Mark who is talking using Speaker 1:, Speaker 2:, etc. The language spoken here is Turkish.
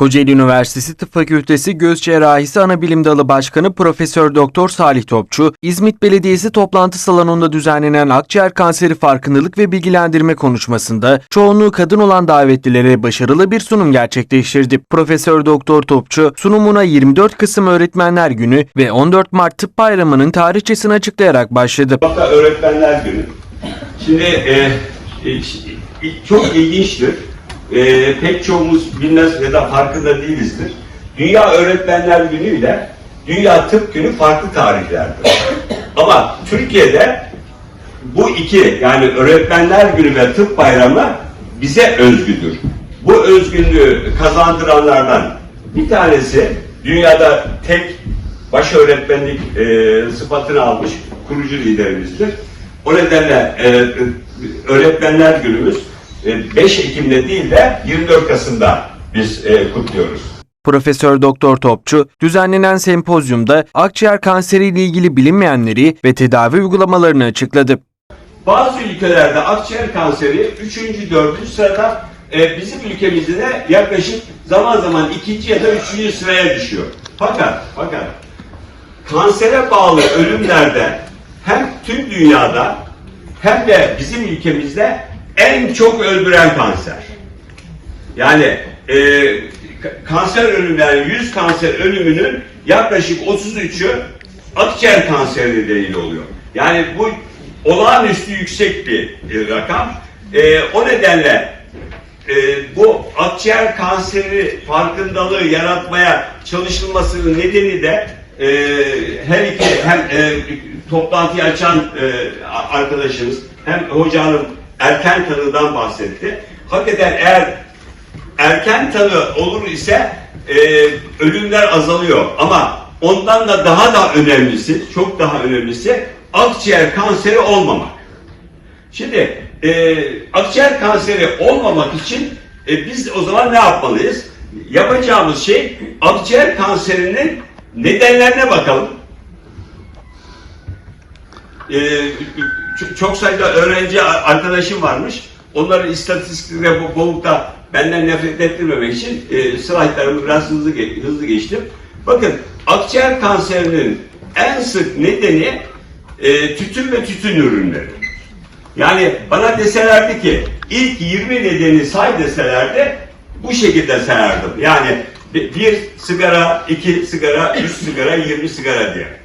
Speaker 1: Kocaeli Üniversitesi Tıp Fakültesi Göz Cerrahisi Anabilim Dalı Başkanı Profesör Doktor Salih Topçu, İzmit Belediyesi toplantı salonunda düzenlenen akciğer kanseri farkındalık ve bilgilendirme konuşmasında çoğunluğu kadın olan davetlilere başarılı bir sunum gerçekleştirdi. Profesör Doktor Topçu, sunumuna 24 Kasım Öğretmenler Günü ve 14 Mart Tıp Bayramı'nın tarihçesini açıklayarak başladı.
Speaker 2: Öğretmenler Günü. Şimdi e, e, çok ilginçtir. E, pek çoğumuz bilmez ya da farkında değilizdir. Dünya Öğretmenler Günü ile Dünya Tıp Günü farklı tarihlerdir. Ama Türkiye'de bu iki yani Öğretmenler Günü ve Tıp Bayramı bize özgüdür. Bu özgünlüğü kazandıranlardan bir tanesi dünyada tek baş öğretmenlik e, sıfatını almış kurucu liderimizdir. O nedenle e, öğretmenler günümüz 5 Ekim'de değil de 24 Kasım'da biz e, kutluyoruz.
Speaker 1: Profesör Doktor Topçu, düzenlenen sempozyumda akciğer kanseriyle ilgili bilinmeyenleri ve tedavi uygulamalarını açıkladı.
Speaker 2: Bazı ülkelerde akciğer kanseri 3. 4. sırada e, bizim ülkemizde de yaklaşık zaman zaman 2. ya da 3. sıraya düşüyor. Fakat fakat kansere bağlı ölümlerde hem tüm dünyada hem de bizim ülkemizde en çok öldüren kanser. Yani e, ka- kanser ölümleri, 100 kanser ölümünün yaklaşık 33'ü akciğer kanseri nedeniyle oluyor. Yani bu olağanüstü yüksek bir e, rakam. E, o nedenle e, bu akciğer kanseri farkındalığı yaratmaya çalışılmasının nedeni de e, her iki hem e, toplantıyı açan e, arkadaşımız hem hoca hanım erken tanıdan bahsetti. Hakikaten eğer erken tanı olur ise e, ölümler azalıyor ama ondan da daha da önemlisi, çok daha önemlisi akciğer kanseri olmamak. Şimdi e, akciğer kanseri olmamak için e, biz o zaman ne yapmalıyız? Yapacağımız şey akciğer kanserinin nedenlerine bakalım. E, çok sayıda öğrenci arkadaşım varmış. Onları istatistikle bu boğukta benden nefret ettirmemek için e, slaytlarımı biraz hızlı hızlı geçtim. Bakın akciğer kanserinin en sık nedeni e, tütün ve tütün ürünleri. Yani bana deselerdi ki ilk 20 nedeni say deselerdi bu şekilde sayardım. Yani bir sigara, iki sigara, üç sigara, 20 sigara diye.